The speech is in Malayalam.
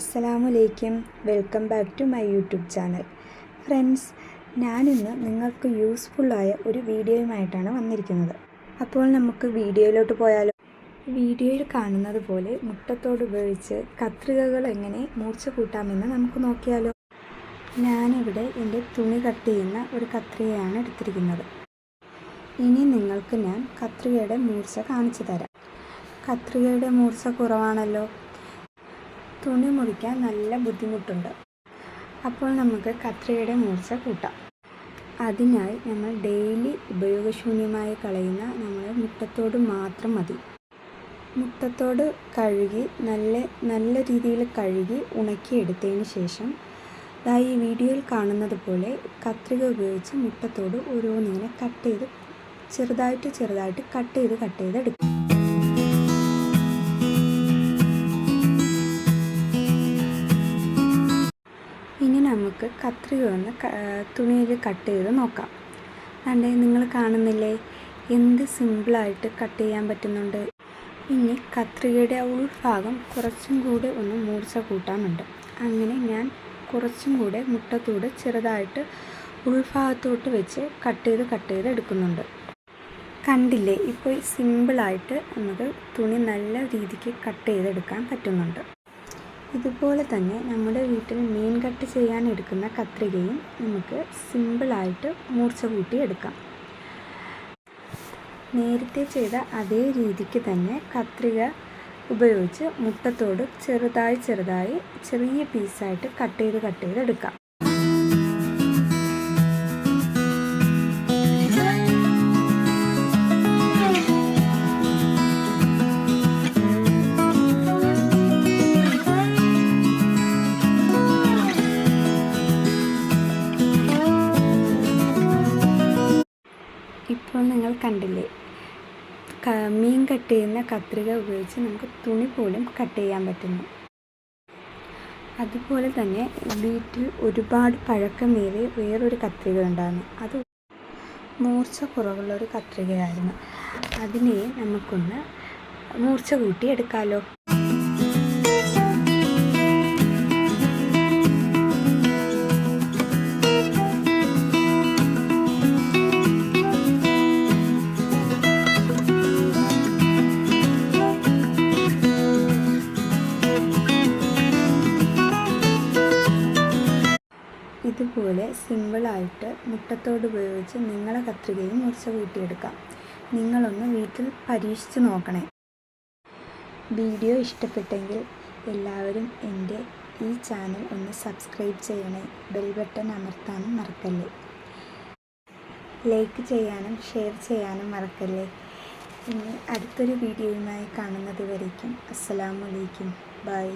അസ്സലാമലൈക്കും welcome back to my YouTube channel. Friends ഞാനിന്ന് നിങ്ങൾക്ക് യൂസ്ഫുള്ളായ ഒരു വീഡിയോയുമായിട്ടാണ് വന്നിരിക്കുന്നത്. അപ്പോൾ നമുക്ക് വീഡിയോയിലോട്ട് പോയാലോ? വീഡിയോയിൽ കാണുന്നത് പോലെ മുട്ടത്തോട് ഉപയോഗിച്ച് കത്രികകൾ എങ്ങനെ മൂർച്ച കൂട്ടാമെന്ന് നമുക്ക് നോക്കിയാലോ? ഞാനിവിടെ എന്റെ തുണി കട്ട് ചെയ്യുന്ന ഒരു കത്രികയാണ് എടുത്തിരിക്കുന്നത്. ഇനി നിങ്ങൾക്ക് ഞാൻ കത്രികയുടെ മൂർച്ച കാണിച്ചു തരാം. കത്രികയുടെ മൂർച്ച കുറവാണല്ലോ. തുണി മുറിക്കാൻ നല്ല ബുദ്ധിമുട്ടുണ്ട്. അപ്പോൾ നമുക്ക് കത്രികയുടെ മൂർച്ച കൂട്ടാം. അതിനായി നമ്മൾ ഡെയിലി ഉപയോഗശൂന്യമായി കളയുന്ന നമ്മൾ മുട്ടത്തോട് മാത്രം മതി. മുട്ടത്തോട് കഴുകി നല്ല നല്ല രീതിയിൽ കഴുകി ഉണക്കിയെടുത്തതിന് ശേഷം ദാ ഈ വീഡിയോയിൽ കാണുന്നത് പോലെ കത്രിക ഉപയോഗിച്ച് മുട്ടത്തോട് ഓരോന്നിങ്ങനെ കട്ട് ചെയ്ത് ചെറുതായിട്ട് ചെറുതായിട്ട് കട്ട് ചെയ്ത് കട്ട് ചെയ്ത് എടുക്കും. നമുക്ക് കത്രിക ഒന്ന് തുണിയിൽ കട്ട് ചെയ്ത് നോക്കാം. അതെ നിങ്ങൾ കാണുന്നില്ലേ? എന്ത് സിമ്പിളായിട്ട് കട്ട് ചെയ്യാൻ പറ്റുന്നുണ്ട്. ഇനി കത്രികയുടെ ഉൾഭാഗം കുറച്ചും കൂടെ ഒന്ന് മൂർച്ച കൂട്ടാനുണ്ട്. അങ്ങനെ ഞാൻ കുറച്ചും കൂടെ മുട്ടത്തൂടെ ചെറുതായിട്ട് ഉൾഭാഗത്തോട്ട് വെച്ച് കട്ട് ചെയ്ത് കട്ട് ചെയ്ത് എടുക്കുന്നുണ്ട്. കണ്ടില്ലേ? ഇപ്പോൾ സിമ്പിളായിട്ട് നമുക്ക് തുണി നല്ല രീതിക്ക് കട്ട് ചെയ്തെടുക്കാൻ പറ്റുന്നുണ്ട്. ഇതുപോലെ തന്നെ നമ്മുടെ വീട്ടിൽ മീൻ കട്ട് ചെയ്യാൻ എടുക്കുന്ന കത്രികയും നമുക്ക് സിമ്പിളായിട്ട് മൂർച്ച കൂട്ടി എടുക്കാം. നേരത്തെ ചെയ്ത അതേ രീതിക്ക് തന്നെ കത്രിക ഉപയോഗിച്ച് മുട്ടത്തോട് ചെറുതായി ചെറുതായി ചെറിയ പീസായിട്ട് കട്ട് ചെയ്ത് കട്ട് ചെയ്ത് എടുക്കാം ഇപ്പോൾ നിങ്ങൾ കണ്ടില്ലേ? മീൻ കട്ട് ചെയ്യുന്ന കത്രിക ഉപയോഗിച്ച് നമുക്ക് തുണി പോലും കട്ട് ചെയ്യാൻ പറ്റുന്നു. അതുപോലെ തന്നെ വീട്ടിൽ ഒരുപാട് പഴക്കമേറിയ വേറൊരു കത്രിക ഉണ്ടായിരുന്നു അത് മൂർച്ച കുറവുള്ള ഒരു കത്രികയായിരുന്നു. അതിനെ നമുക്കൊന്ന് മൂർച്ച കൂട്ടി എടുക്കാമല്ലോ ഇതുപോലെ സിമ്പിളായിട്ട് മുട്ടത്തോട് ഉപയോഗിച്ച് നിങ്ങളെ കത്രികയും മുറിച്ച് കൂട്ടിയെടുക്കാം. നിങ്ങളൊന്ന് വീട്ടിൽ പരീക്ഷിച്ച് നോക്കണേ. വീഡിയോ ഇഷ്ടപ്പെട്ടെങ്കിൽ എല്ലാവരും എന്റെ ഈ ചാനൽ ഒന്ന് സബ്സ്ക്രൈബ് ചെയ്യണേ. ബെൽ ബട്ടൺ അമർത്താനും മറക്കല്ലേ. ലൈക്ക് ചെയ്യാനും ഷെയർ ചെയ്യാനും മറക്കല്ലേ. ഇനി അടുത്തൊരു വീഡിയോയുമായി കാണുന്നത് വരയ്ക്കും അസ്സലാമലൈക്കും ബൈ.